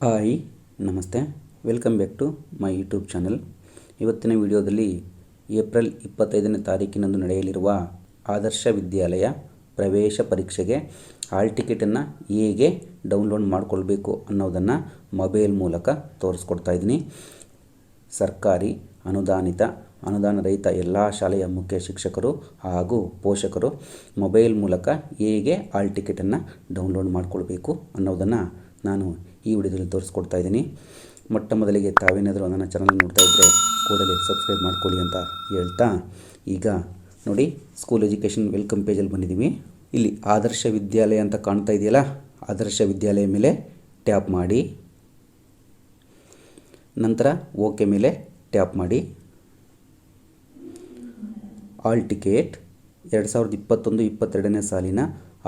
Hi, ನಮಸ್ತೆ. Welcome back to my YouTube channel. ಇವತ್ತಿನ ವಿಡಿಯೋದಲ್ಲಿ ಏಪ್ರಿಲ್ ಇಪ್ಪತ್ತೈದನೇ ತಾರೀಕಿನಂದು ನಡೆಯಲಿರುವ ಆದರ್ಶ ವಿದ್ಯಾಲಯ ಪ್ರವೇಶ ಪರೀಕ್ಷೆಗೆ ಹಾಲ್ ಟಿಕೆಟನ್ನು ಹೇಗೆ ಡೌನ್ಲೋಡ್ ಮಾಡಿಕೊಳ್ಬೇಕು ಅನ್ನೋದನ್ನು ಮೊಬೈಲ್ ಮೂಲಕ ತೋರಿಸ್ಕೊಡ್ತಾ ಇದ್ದೀನಿ. ಸರ್ಕಾರಿ, ಅನುದಾನಿತ ಅನುದಾನ ರಹಿತ ಎಲ್ಲ ಶಾಲೆಯ ಮುಖ್ಯ ಶಿಕ್ಷಕರು ಹಾಗೂ ಪೋಷಕರು ಮೊಬೈಲ್ ಮೂಲಕ ಹೇಗೆ ಹಾಲ್ ಟಿಕೆಟನ್ನು ಡೌನ್ಲೋಡ್ ಮಾಡಿಕೊಳ್ಬೇಕು ಅನ್ನೋದನ್ನು ನಾನು ಈ ವಿಡಿಯೋದಲ್ಲಿ ತೋರಿಸ್ಕೊಡ್ತಾ ಇದ್ದೀನಿ. ಮೊಟ್ಟ ಮೊದಲಿಗೆ ತಾವೇನಾದರೂ ನನ್ನ ಚಾನಲ್ ನೋಡ್ತಾ ಇದ್ದರೆ ಕೂಡಲೇ ಸಬ್ಸ್ಕ್ರೈಬ್ ಮಾಡ್ಕೊಳ್ಳಿ ಅಂತ ಹೇಳ್ತಾ, ಈಗ ನೋಡಿ ಸ್ಕೂಲ್ ಎಜುಕೇಷನ್ ವೆಲ್ಕಮ್ ಪೇಜಲ್ಲಿ ಬಂದಿದ್ದೀವಿ. ಇಲ್ಲಿ ಆದರ್ಶ ವಿದ್ಯಾಲಯ ಅಂತ ಕಾಣ್ತಾ ಇದೆಯಲ್ಲ, ಆದರ್ಶ ವಿದ್ಯಾಲಯ ಮೇಲೆ ಟ್ಯಾಪ್ ಮಾಡಿ. ನಂತರ ಓಕೆ ಮೇಲೆ ಟ್ಯಾಪ್ ಮಾಡಿ. ಆಲ್ ಟಿಕೆಟ್ ಎರಡು ಸಾವಿರದ ಇಪ್ಪತ್ತೊಂದು, ಇಪ್ಪತ್ತೆರಡನೇ ಸಾಲಿನ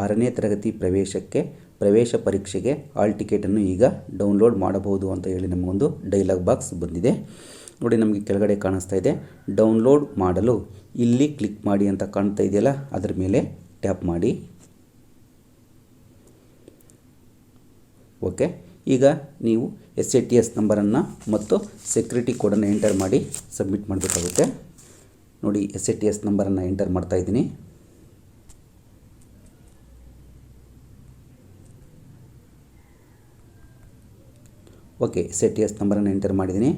ಆರನೇ ತರಗತಿ ಪ್ರವೇಶಕ್ಕೆ ಪ್ರವೇಶ ಪರೀಕ್ಷೆಗೆ ಆಲ್ ಟಿಕೆಟನ್ನು ಈಗ ಡೌನ್ಲೋಡ್ ಮಾಡಬಹುದು ಅಂತ ಹೇಳಿ ನಮಗೊಂದು ಡೈಲಾಗ್ ಬಾಕ್ಸ್ ಬಂದಿದೆ. ನೋಡಿ ನಮಗೆ ಕೆಳಗಡೆ ಕಾಣಿಸ್ತಾ ಇದೆ. ಡೌನ್ಲೋಡ್ ಮಾಡಲು ಇಲ್ಲಿ ಕ್ಲಿಕ್ ಮಾಡಿ ಅಂತ ಕಾಣ್ತಾ ಇದೆಯಲ್ಲ, ಅದರ ಮೇಲೆ ಟ್ಯಾಪ್ ಮಾಡಿ. ಓಕೆ ಈಗ ನೀವು ಎಸ್ ಎ ಟಿ ಎಸ್ ನಂಬರನ್ನು ಮತ್ತು ಸೆಕ್ಯೂರಿಟಿ ಕೋಡನ್ನು ಎಂಟರ್ ಮಾಡಿ ಸಬ್ಮಿಟ್ ಮಾಡಬೇಕಾಗುತ್ತೆ. ನೋಡಿ ಎಸ್ ಎ ಟಿ ಎಸ್ ನಂಬರನ್ನು ಎಂಟರ್ ಮಾಡ್ತಾ ಇದ್ದೀನಿ. ಓಕೆ, ಸೆಟ್ ಎಸ್ ನಂಬರನ್ನು ಎಂಟರ್ ಮಾಡಿದ್ದೀನಿ.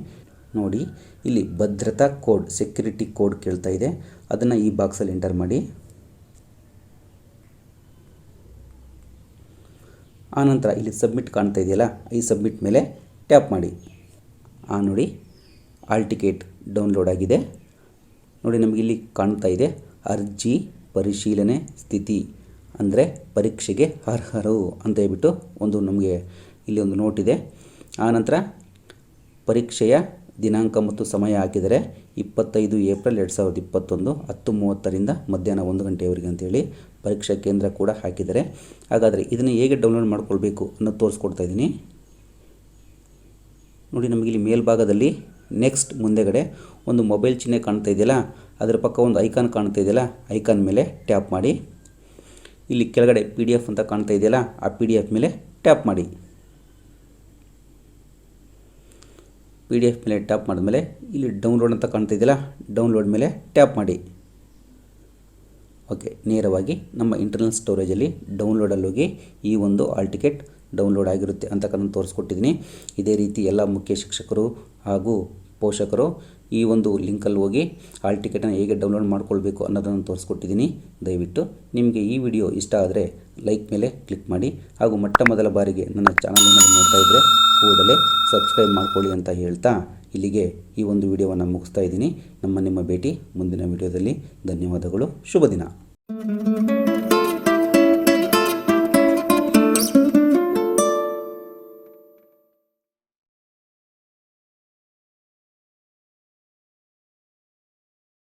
ನೋಡಿ, ಇಲ್ಲಿ ಭದ್ರತಾ ಕೋಡ್ ಸೆಕ್ಯೂರಿಟಿ ಕೋಡ್ ಕೇಳ್ತಾ ಇದೆ. ಅದನ್ನು ಈ ಬಾಕ್ಸಲ್ಲಿ ಎಂಟರ್ ಮಾಡಿ. ಆನಂತರ ಇಲ್ಲಿ ಸಬ್ಮಿಟ್ ಕಾಣ್ತಾ ಇದೆಯಲ್ಲ, ಈ ಸಬ್ಮಿಟ್ ಮೇಲೆ ಟ್ಯಾಪ್ ಮಾಡಿ. ಆ ನೋಡಿ ಆಲ್ ಟಿಕೆಟ್ ಡೌನ್ಲೋಡ್ ಆಗಿದೆ. ನೋಡಿ, ನಮಗೆ ಇಲ್ಲಿ ಕಾಣ್ತಾ ಇದೆ, ಅರ್ಜಿ ಪರಿಶೀಲನೆ ಸ್ಥಿತಿ, ಅಂದರೆ ಪರೀಕ್ಷೆಗೆ ಅರ್ಹರು ಅಂತ ಹೇಳ್ಬಿಟ್ಟು ಒಂದು ನಮಗೆ ಇಲ್ಲಿ ಒಂದು ನೋಟ್ ಇದೆ. ಆನಂತರ ಪರೀಕ್ಷೆಯ ದಿನಾಂಕ ಮತ್ತು ಸಮಯ ಹಾಕಿದರೆ ಇಪ್ಪತ್ತೈದು ಏಪ್ರಿಲ್ ಎರಡು ಸಾವಿರದ ಇಪ್ಪತ್ತೊಂದು ಹತ್ತು ಮೂವತ್ತರಿಂದ ಮಧ್ಯಾಹ್ನ ಒಂದು ಗಂಟೆಯವರೆಗೆ ಅಂತೇಳಿ ಪರೀಕ್ಷಾ ಕೇಂದ್ರ ಕೂಡ ಹಾಕಿದ್ದಾರೆ ಹಾಗಾದರೆ ಇದನ್ನು ಹೇಗೆ ಡೌನ್ಲೋಡ್ ಮಾಡ್ಕೊಳ್ಬೇಕು ಅನ್ನೋದು ತೋರಿಸ್ಕೊಡ್ತಾ ಇದ್ದೀನಿ. ನೋಡಿ ನಮಗೆ ಇಲ್ಲಿ ಮೇಲ್ಭಾಗದಲ್ಲಿ ನೆಕ್ಸ್ಟ್ ಮುಂದೆಗಡೆ ಒಂದು ಮೊಬೈಲ್ ಚಿಹ್ನೆ ಕಾಣ್ತಾ ಇದೆಯಲ್ಲ, ಅದರ ಪಕ್ಕ ಒಂದು ಐಕಾನ್ ಕಾಣ್ತಾ ಇದೆಯಲ್ಲ ಐಕಾನ್ ಮೇಲೆ ಟ್ಯಾಪ್ ಮಾಡಿ. ಇಲ್ಲಿ ಕೆಳಗಡೆ ಪಿ ಅಂತ ಕಾಣ್ತಾ ಇದೆಯಲ್ಲ, ಆ ಪಿ ಮೇಲೆ ಟ್ಯಾಪ್ ಮಾಡಿ. ಪಿ ಡಿ ಎಫ್ ಮೇಲೆ ಟ್ಯಾಪ್ ಮಾಡಿದ್ಮೇಲೆ ಇಲ್ಲಿ ಡೌನ್ಲೋಡ್ ಅಂತ ಕಾಣ್ತಾ ಇದೆಯಲ್ಲ ಡೌನ್ಲೋಡ್ ಮೇಲೆ ಟ್ಯಾಪ್ ಮಾಡಿ. ಓಕೆ ನೇರವಾಗಿ ನಮ್ಮ ಇಂಟರ್ನಲ್ ಸ್ಟೋರೇಜಲ್ಲಿ ಡೌನ್ಲೋಡಲ್ಲಿ ಹೋಗಿ ಈ ಒಂದು ಆಲ್ ಟಿಕೆಟ್ ಡೌನ್ಲೋಡ್ ಆಗಿರುತ್ತೆ ಅಂತಕ್ಕಂಥ ತೋರಿಸ್ಕೊಟ್ಟಿದ್ದೀನಿ. ಇದೇ ರೀತಿ ಎಲ್ಲ ಮುಖ್ಯ ಶಿಕ್ಷಕರು ಹಾಗೂ ಪೋಷಕರು ಈ ಒಂದು ಲಿಂಕಲ್ಲಿ ಹೋಗಿ ಆಲ್ ಟಿಕೆಟನ್ನು ಹೇಗೆ ಡೌನ್ಲೋಡ್ ಮಾಡ್ಕೊಳ್ಬೇಕು ಅನ್ನೋದನ್ನು ತೋರಿಸ್ಕೊಟ್ಟಿದ್ದೀನಿ. ದಯವಿಟ್ಟು ನಿಮಗೆ ಈ ವಿಡಿಯೋ ಇಷ್ಟ ಆದರೆ ಲೈಕ್ ಮೇಲೆ ಕ್ಲಿಕ್ ಮಾಡಿ ಹಾಗೂ ಮೊಟ್ಟ ಮೊದಲ ಬಾರಿಗೆ ನನ್ನ ಚಾನಲನ್ನು ನೋಡ್ತಾ ಇದ್ದರೆ ಕೂಡಲೇ ಸಬ್ಸ್ಕ್ರೈಬ್ ಮಾಡ್ಕೊಳ್ಳಿ ಅಂತ ಹೇಳ್ತಾ ಇಲ್ಲಿಗೆ ಈ ಒಂದು ವಿಡಿಯೋವನ್ನು ಮುಗಿಸ್ತಾ ಇದ್ದೀನಿ. ನಮ್ಮ ನಿಮ್ಮ ಭೇಟಿ ಮುಂದಿನ ವಿಡಿಯೋದಲ್ಲಿ. ಧನ್ಯವಾದಗಳು. ಶುಭ ದಿನ.